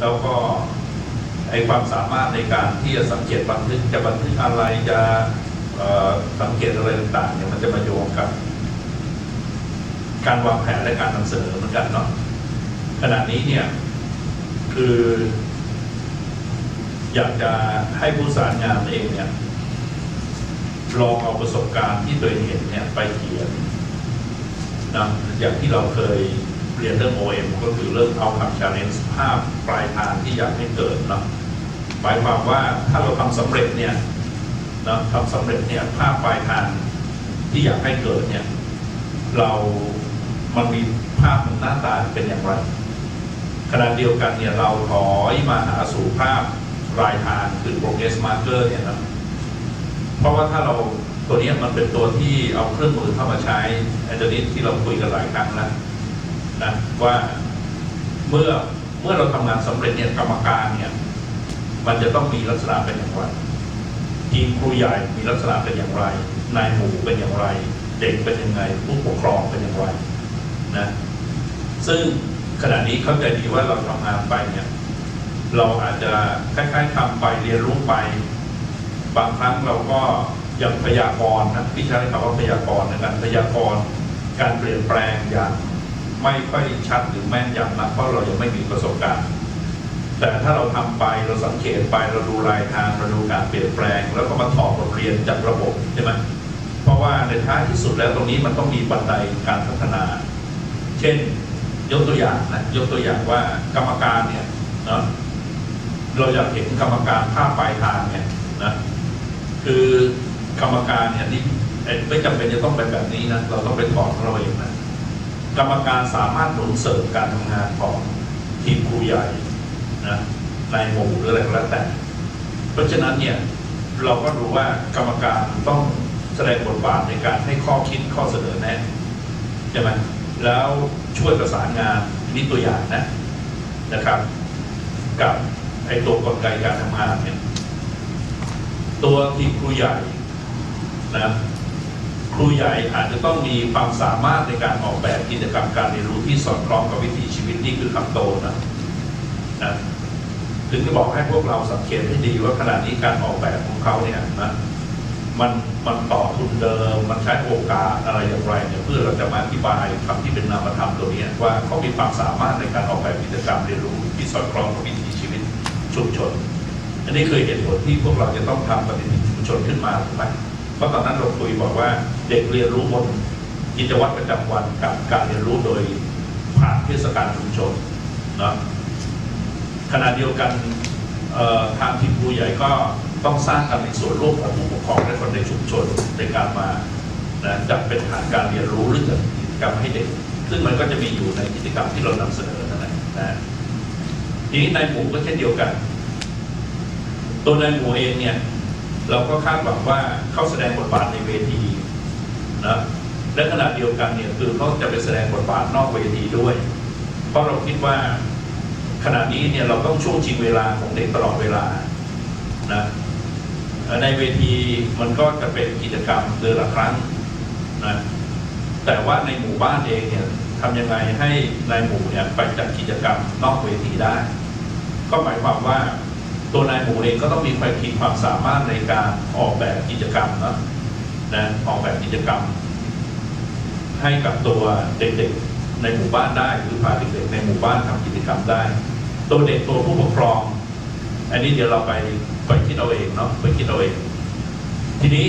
แล้วก็ไอความสามารถในการที่จะสังเกตบันทึกจะบันทึกอะไรจะสังเกตอะไรต่างๆเนี่ยมันจะมาโยงกับ การวางแผนและการนำเสนอเหมือนกันเนาะขณะนี้เนี่ยคือ อยากจะให้ผู้สารงานเองเนี่ยลองเอาประสบการณ์ที่ตัวเองเห็นเนี่ยไปเขียนนะอย่างที่เราเคย เรียนเรื่อง OM ก็คือเรื่องเอาคำ challenge ภาพปลายทางที่อยากให้เกิดเนาะหมายความว่าถ้าเราทำสำเร็จเนี่ยนะทำสำเร็จเนี่ยภาพปลายทางที่อยากให้เกิดเนี่ยเรามันมีภาพหน้าตาเป็นอย่างไรขณะเดียวกันเนี่ยเราถอยมาหาสู่ภาพรายทางคือ progress marker เนี่ยนะเพราะว่าถ้าเราตัวเนี้ยมันเป็นตัวที่เอาเครื่องมือเข้ามาใช้อ้ตัวนี้ที่เราคุยกันหลายครั้งแล้ว นะว่าเมื่อเมื่อเราทำงานสำเร็จเนี่ยกรรมการเนี่ย มันจะต้องมีลักษณะเป็นอย่างไรทีมครูใหญ่มีลักษณะเป็นอย่างไร นายหมู่เป็นอย่างไร เด็กเป็นยังไงผู้ปกครองเป็นอย่างไรนะซึ่งขณะนี้เข้าใจดีว่าเราทำงานไปเนี่ย เราอาจจะคล้ายๆทำไปเรียนรู้ไป บางครั้งเราก็อย่างพยากรณ์นะที่ใช้คำว่าพยากรณ์ในการพยากรณ์การเปลี่ยนแปลงอย่าง ไม่ค่อยชัดหรือแม่นยำนะเพราะเรายังไม่มีประสบการณ์ แต่ถ้าเราทำไปเราสังเกตไปเราดูรายทางเราดูการเปลี่ยนแปลง แล้วก็มาถอดบทเรียนจากระบบใช่ไหมเพราะว่าในท้ายที่สุดแล้วตรงนี้มันต้องมีบันไดการพัฒนา เช่นยกตัวอย่างนะยกตัวอย่างว่ากรรมการเนี่ยเนาะเราอยากเห็นกรรมการภาพปลายทางเนี่ยนะคือกรรมการเนี่ยนี่ไม่จำเป็นจะต้องเป็นแบบนี้นะเราต้องไปถอดของเราเองนะ กรรมการสามารถหนุนเสริมการทำงานของทีมครูใหญ่นะในหมู่หรืออะไรก็แล้วแต่ เพราะฉะนั้นเนี่ยเราก็รู้ว่ากรรมการต้องแสดงบทบาทในการให้ข้อคิดข้อเสนอแนะใช่ไหมแล้วช่วยประสานงานนี่ตัวอย่างนะนะครับ กับไอ้ตัวกลไกการทำงานเนี่ยตัวทีมครูใหญ่นะ ครูใหญ่อาจจะต้องมีความสามารถในการออกแบบกิจกรรมการเรียนรู้ที่สอดคล้องกับวิถีชีวิตนี่คือคำโตนะนะถึงจะบอกให้พวกเราสังเกตให้ดีว่าขณะนี้การออกแบบของเขาเนี่ยนะมันมันต่อทุนเดิม มันใช้โอกาสอะไรอย่างไรเนี่ยเพื่อเราจะมาอธิบายคำที่เป็นนามธรรมตัวนี้ว่าเขามีความสามารถในการออกแบบกิจกรรมเรียนรู้ที่สอดคล้องกับวิถีชีวิตชุมชน อันนี้เคยเห็นผลที่พวกเราจะต้องทำปฏิทินชุมชนขึ้นมาถูกไหม เพราะตอนนั้นเราคุยบอกว่าเด็กเรียนรู้บนกิจวัตรประจำวันกับการเรียนรู้โดยผ่านเทศกาลชุมชนนะขณะเดียวกันทางทีมครูใหญ่ก็ต้องสร้างการมีส่วนร่วมของผู้ปกครองและคนในชุมชนในการมานะจัดเป็นฐานการเรียนรู้หรือจัดกิจกรรมให้เด็ก ซึ่งมันก็จะมีอยู่ในกิจกรรมที่เรานำเสนอนั่นแหละนะทีนี้ในหมู่ก็เช่นเดียวกัน ตัวนายหมูเองเนี่ย เราก็คาดหวังว่าเขาแสดงบทบาทในเวทีนะและขณะเดียวกันเนี่ยคือเขาจะไปแสดงบทบาทนอกเวทีด้วย เพราะเราคิดว่าขณะนี้เนี่ยเราต้องช่วงชิงเวลาของเด็กตลอดเวลานะในเวทีมันก็จะเป็นกิจกรรมเดือนละครั้งนะแต่ว่าในหมู่บ้านเองเนี่ยทำยังไงให้ในหมู่เนี่ยไปจัดกิจกรรมนอกเวทีได้ ก็หมายความว่า ตัวนายหมูเองก็ต้องมีความคิดความสามารถในการออกแบบกิจกรรมนะนะออกแบบกิจกรรม ให้กับตัวเด็กๆในหมู่บ้านได้หรือพาเด็กๆในหมู่บ้านทำกิจกรรมได้ ตัวเด็กตัวผู้ปกครอง อันนี้เดี๋ยวเราไปไปคิดเอาเองเนาะไปคิดเอาเอง ทีนี้